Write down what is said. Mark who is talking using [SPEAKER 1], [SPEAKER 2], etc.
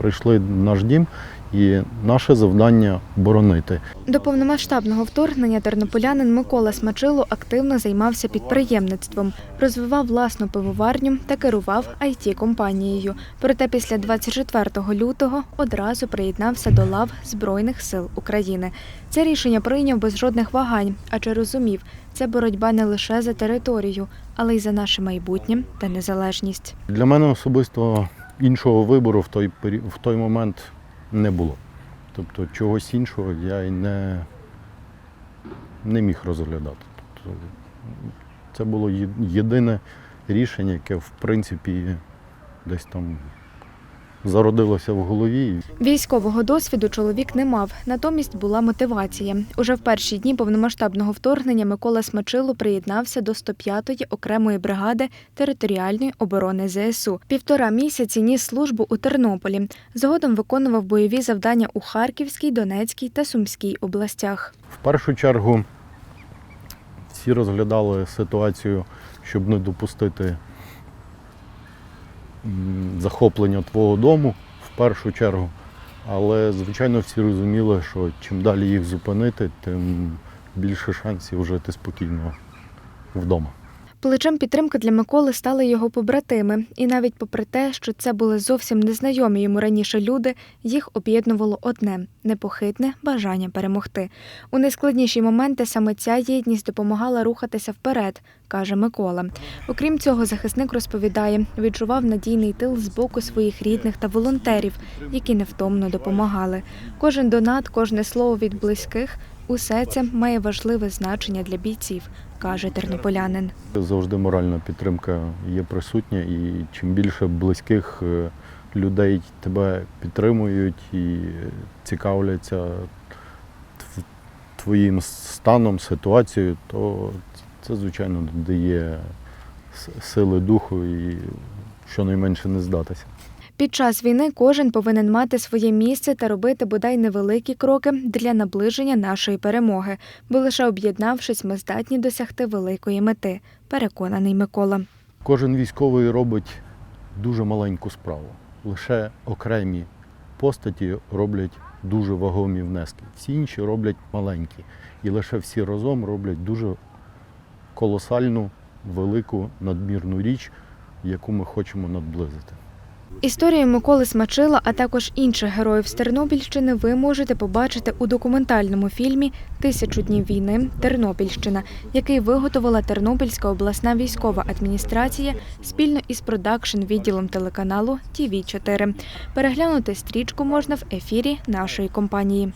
[SPEAKER 1] прийшли в наш дім, і наше завдання боронити.
[SPEAKER 2] До повномасштабного вторгнення тернополянин Микола Смачило активно займався підприємництвом, розвивав власну пивоварню та керував it компанією. Проте після 24 лютого одразу приєднався до лав Збройних сил України. Це рішення прийняв без жодних вагань, адже розумів, це боротьба не лише за територію, але й за наше майбутнє та незалежність.
[SPEAKER 1] Для мене особисто іншого вибору в той, в той момент не було. Тобто чогось іншого я й не, не міг розглядати. Тобто, це було єдине рішення, яке в принципі десь там зародилося в голові.
[SPEAKER 2] Військового досвіду чоловік не мав, натомість була мотивація. Уже в перші дні повномасштабного вторгнення Микола Смачило приєднався до 105-ї окремої бригади територіальної оборони ЗСУ. Півтора місяці ніс службу у Тернополі. Згодом виконував бойові завдання у Харківській, Донецькій та Сумській областях.
[SPEAKER 1] В першу чергу всі розглядали ситуацію, щоб не допустити захоплення твого дому в першу чергу. Але, звичайно, всі розуміли, що чим далі їх зупинити, тим більше шансів жити спокійно вдома.
[SPEAKER 2] Плечем підтримки для Миколи стали його побратими, і навіть попри те, що це були зовсім незнайомі йому раніше люди, їх об'єднувало одне непохитне бажання перемогти. У найскладніші моменти саме ця єдність допомагала рухатися вперед, каже Микола. Окрім цього, захисник розповідає, відчував надійний тил з боку своїх рідних та волонтерів, які невтомно допомагали. Кожен донат, кожне слово від близьких усе це має важливе значення для бійців, каже тернополянин.
[SPEAKER 1] Завжди моральна підтримка є присутня, і чим більше близьких е, людей тебе підтримують і цікавляться твоїм станом, ситуацією, то це, звичайно, дає сили духу і щонайменше не здатися.
[SPEAKER 2] Під час війни кожен повинен мати своє місце та робити бодай невеликі кроки для наближення нашої перемоги, бо лише об'єднавшись, ми здатні досягти великої мети, переконаний Микола.
[SPEAKER 1] Кожен військовий робить дуже маленьку справу. Лише окремі постаті роблять дуже вагомі внески. Всі інші роблять маленькі. І лише всі разом роблять дуже колосальну, велику, надмірну річ, яку ми хочемо наблизити.
[SPEAKER 2] Історію Миколи Смачила, а також інших героїв з Тернопільщини ви можете побачити у документальному фільмі Тисячу днів війни Тернопільщина, який виготовила Тернопільська обласна військова адміністрація спільно із продакшн відділом телеканалу ТІВІ 4 Переглянути стрічку можна в ефірі нашої компанії.